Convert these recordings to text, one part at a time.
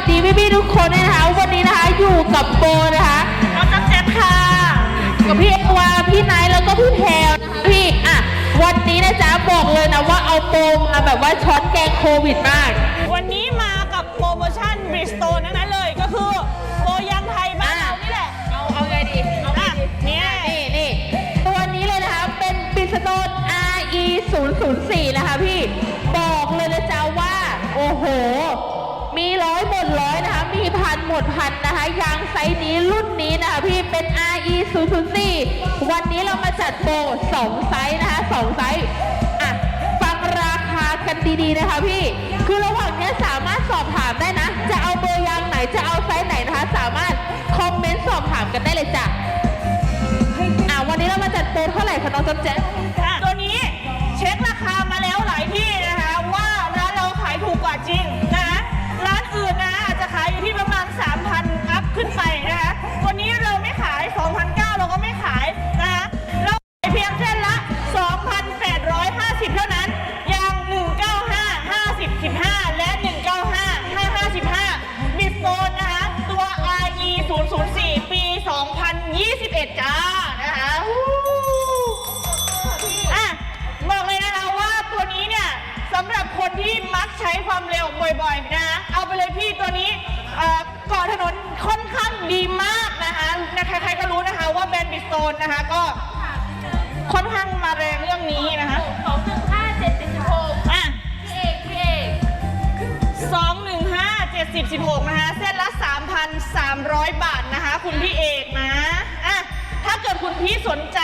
สดีพี่ๆทุกคนด้วยนะคะ วันนี้นะคะอยู่กับโบนะคะน้องจักแจ๊บค่ะ กับพี่เอวาพี่ไนท์แล้วก็พี่แพลวนะคะพี่อะวันนี้นะจ๊ะบอกเลยนะว่าเอาโปรมาแบบว่าช็อตแกงโควิดมาก วันนี้มากับโปรโมชั่นบริสโตนทั้งนั้นเลยก็คือโปรยางไทยบ้านเรานี่แหละ เอาเอาไงดีเอาอะเนี่ยนี่นี่ตัวนี้เลยนะคะเป็นปิสโตน RE 0 0 4นะคะพี่ อยหมดร้อยนะคะ มีพันหมดพันนะคะ ยางไซส์นี้รุ่นนี้นะคะ พี่เป็น RE 0 0 4วันนี้เรามาจัดโปร2ไซส์นะคะ2ไซส์อะฟังราคากันดีๆนะคะพี่ คือระหว่างนี้สามารถสอบถามได้นะ จะเอาเบอร์ยางไหนจะเอาไซส์ไหนนะคะ สามารถคอมเมนต์สอบถามกันได้เลยจ้ะอะวันนี้เรามาจัดโปรเท่าไหร่คะน้องจ๊อบแจ๊ะ โตนนะคะ ก็ค่อนข้างมาแรงเรื่องนี้นะคะสองหนึ่งห้าเจ็ดสิบหกอะพี่เอกพี่เอกสองหนึ่งห้าเจ็ดสิบสิบหกนะคะ เส้นละ3,300บาทนะคะ คุณพี่เอกนะอะถ้าเกิดคุณพี่สนใจ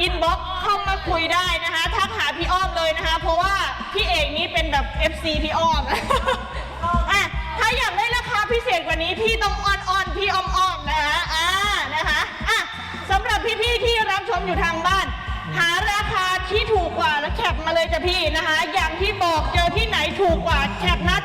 อินบ็อกเข้ามาคุยได้นะคะทักหาพี่อ้อมเลยนะคะ เพราะว่าพี่เอกนี่เป็นแบบ FC พี่อ้อมอะถ้าอยากได้ราคาพิเศษกว่านี้พี่ต้องอ้อนออนๆพี่อ้อมอ้อมๆนะคะอ่านะคะอะสำหรับพี่ๆที่รับชมอยู่ทางบ้าน หาราคาที่ถูกกว่าแล้วแคปมาเลยจ้ะพี่นะคะ อย่างที่บอกเจอที่ไหนถูกกว่าแคปหน้า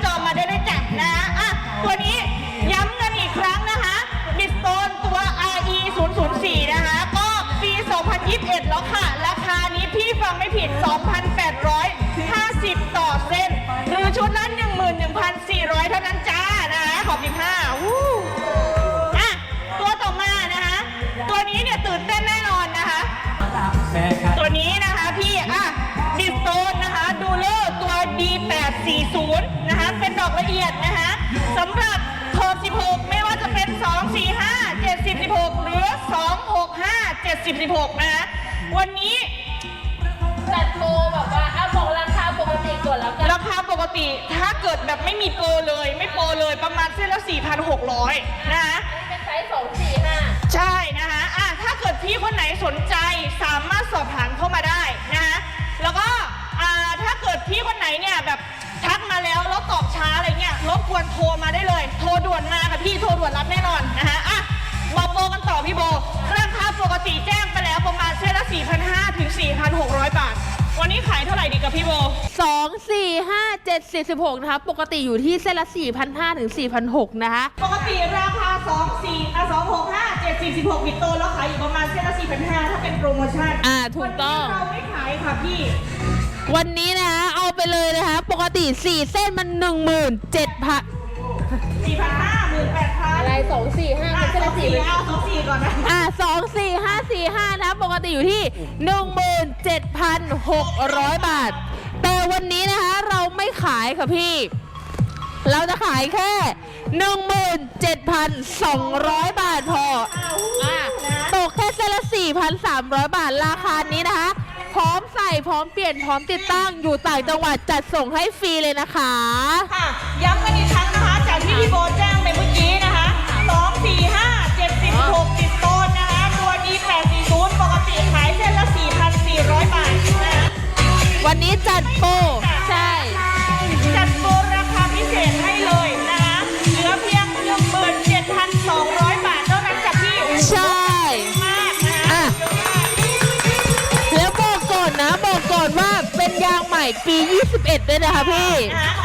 อกละเอียดนะคะสำหรับโทร16 ไม่ว่าจะเป็น 245 70 16 หรือ 265 70 16 นะคะวันนี้จัดโปรแบบว่าอะบอกราคาปกติก่อนแล้วกันราคาปกติถ้าเกิดแบบไม่มีโปรเลย ไม่โปรเลยประมาณเส้นละ 4,600 นะคะเป็นไซส์สองสี่ห้าใช่ งี้ยรบกวนโทรมาได้เลย โทรด่วนมาค่ะพี่โทรด่วนรับแน่นอนนะคะอะมาโปรกันต่อพี่โบราคาปกติแจ้งไปแล้วประมาณเส้นละ4,500ถึง4,600 บาท วันนี้ขายเท่าไหร่ดีกับพี่โบสองสี่ห้าเจ็ดสี่สิบหกนะคะ ปกติอยู่ที่เส้นละสี่พันห้าถึงสี่พันหกนะคะ ปกติราคา 2 4อะ265 7 46บิตโตแล้วขายอยู่ประมาณเส้นละ4,500ถ้าเป็นโปรโมชั่นอ่าถูกต้อง วันนี้เราไม่ขายค่ะพี่ วันนี้นะคะเอาไปเลยนะคะ ปกติ 4 เส้นมัน 1 7 0 0 0 สี่พันห้าหมื่นแปดพันอะไร2 4 5อะมันเส้นสอละงสี่4เอาสองสี่ก่อนนะอะ2 4 5 4 5นะคะปกติอยู่ที่17,600บาท แต่วันนี้นะคะเราไม่ขายค่ะพี่ เราจะขายแค่ 17,200 บาทพออะตกแค่เส้นละ 4,300 บาทราคานี้นะคะ พร้อมใส่พร้อมเปลี่ยนพร้อมติดตั้งอยู่ต่างจังหวัดจัดส่งให้ฟรีเลยนะคะ ค่ะ ย้ำกันอีกครั้งนะคะจาก ที่พี่โบแจ้งไปเมื่อกี้นะคะสองสี่ห้าเจ็ดสิบหกติดต้นนะคะ ตัวดีแปดสี่ศูนย์ปกติขายเส้นละสี่พันสี่ร้อยบาทนะคะวันนี้จัดโปรใช่ จัดโปรราคาพิเศษให้เลยนะคะ เหลือเพียงหนึ่งหมื่นเจ็ดพันสองร้อยบาทเท่านั้นจากพี่โอ้โหใช่ มากนะคะ อะ แล้วบอกก่อนนะ บอกก่อนว่าเป็นยางใหม่ปี 21 ด้วยนะคะพี่ นะคะ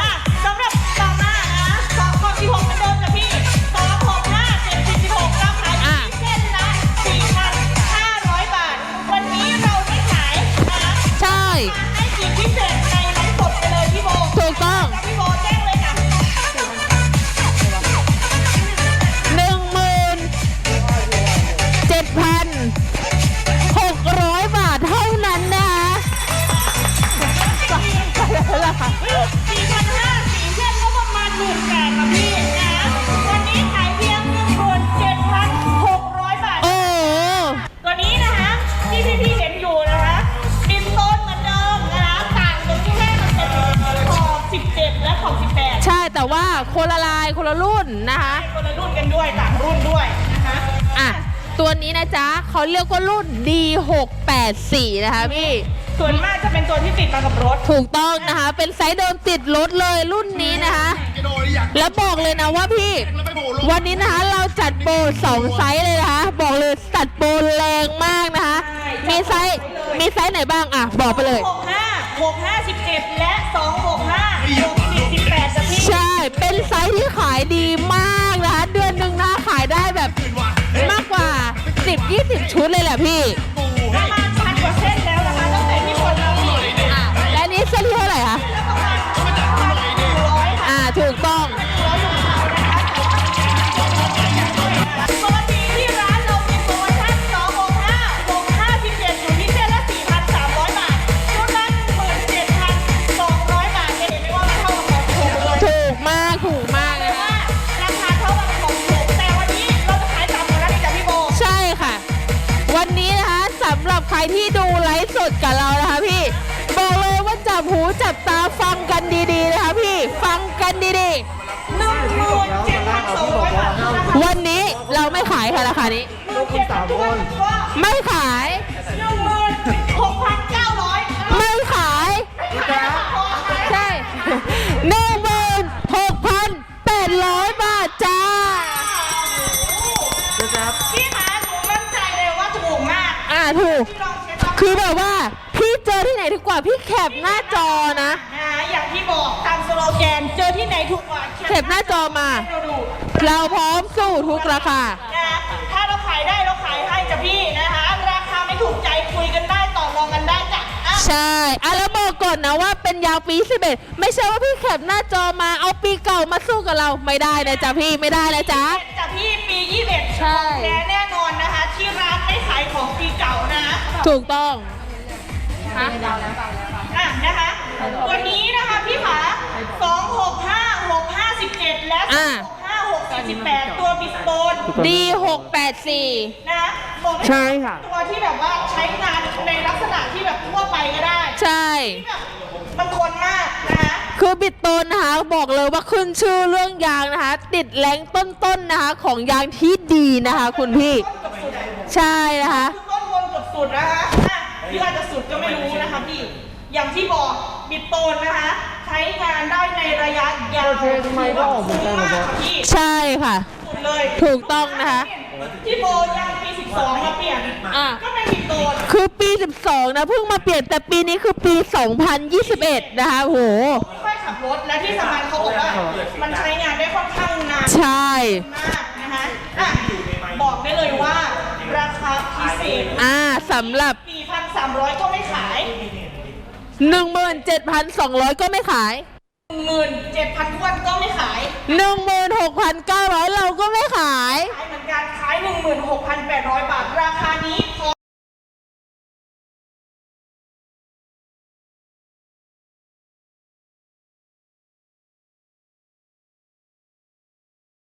คนละลายคนละรุ่นนะคะ คนละรุ่นกันด้วยต่างรุ่นด้วยนะคะอะตัวนี้นะจ๊ะเขาเรียกว่ารุ่น D684 นะคะพี่ส่วนมากจะเป็นตัวที่ติดมากับรถ ถูกต้องนะคะ เป็นไซส์เดิมติดรถเลยรุ่นนี้นะคะ แล้วบอกเลยนะว่าพี่ วันนี้นะคะเราจัดโปรสองไซส์เลยนะคะ บอกเลยจัดโปรแรงมากนะคะ มีไซส์มีไซส์ไหนบ้างอะ บอกไปเลย 65 65 17และ 265 เป็นไซส์ที่ขายดีมากนะคะ เดือนหนึ่งนะขายได้แบบมากกว่า 10-20 ชุดเลยแหละพี่ ที่ดูไลฟ์สดกับเรานะคะพี่บอกเลยว่าจับหูจับตาฟังกันดีๆนะคะพี่ฟังกันดีหนึ่งหมื่นเจ็ดพันสองร้อยบาทนะคะๆวันนี้เราไม่ขายค่ะราคานี้หนึ่งเจ็ดพันทุกคนก็ไม่ขาย หนึ่งหมื่นหกพันเก้าร้อยไม่ขาย ใช่หนึ่งหมื่นหกพันแปดร้อยบาทจ้าพี่หาหนูมั่นใจเลยว่าถูกมากอ่าถูกพี่ลองเช็คดูคือแบบว่าพี่เจอที่ไหนถูกกว่าพี่แคปหน้าจอนะ นะอย่างที่บอกตามสโลแกนเจอที่ไหนถูกกว่าแคปหน้าจอมา เราดูเราพร้อมสู้ทุกราคา นะถ้าเราขายได้เราขายให้จ้ะพี่นะคะ ราคาไม่ถูกใจคุยกันได้ต่อรองกันได้จ้ะอะใช่อะแล้วบอกก่อนนะว่าเป็นยาวปี11ไม่ใช่ว่าพี่แคปหน้าจอมาเอาปีเก่ามาสู้กับเราไม่ได้นะจ๊ะพี่ไม่ได้นะจ๊ะจ ถูกต้องฮะอะนะคะ วันนี้นะคะพี่ขา265 6517และอะ265 648ตัวบิสโตนดี684นะคะบอกได้ใช่ค่ะ ตัวที่แบบว่าใช้งานในลักษณะที่แบบทั่วไปก็ได้ ใช่ที่แบบบางคนมากนะคะคือบิดโตนนะคะบอกเลยว่าขึ้นชื่อเรื่องยางนะคะ ติดแรงต้นๆนะคะ ของยางที่ดีนะคะ คุณพี่ต้นกับสุดอะใช่นะคะ ดนะคะอะพี่อาจจะสุดก็ไม่รู้นะคะพี่ อย่างที่บอกบิดโตนนะคะ ใช้งานได้ในระยะยาวถือว่าคุ้มมากค่ะพี่ใช่ค่ะ สุดเลยถูกต้องนะคะ ที่โบยางปี 12 มาเปลี่ยน อะ ก็เป็นบิดโตน คือปี 12 นะเพิ่งมาเปลี่ยนแต่ปีนี้คือปี 2021 นะคะโห ไม่ค่อยขับรถและที่สำคัญเขาบอกว่ามันใช้งานได้ค่อนข้างนาน ใช่ มากนะคะอะบอกได้เลยว่าราคาพิเศษอ่าสำหรับ 4,300 ก็ไม่ขาย 17,200 ก็ไม่ขาย 17,000ทวนก็ไม่ขาย 16,900 เราก็ไม่ขาย ขายเหมือนกันขาย 16,800 บาท ราคานี้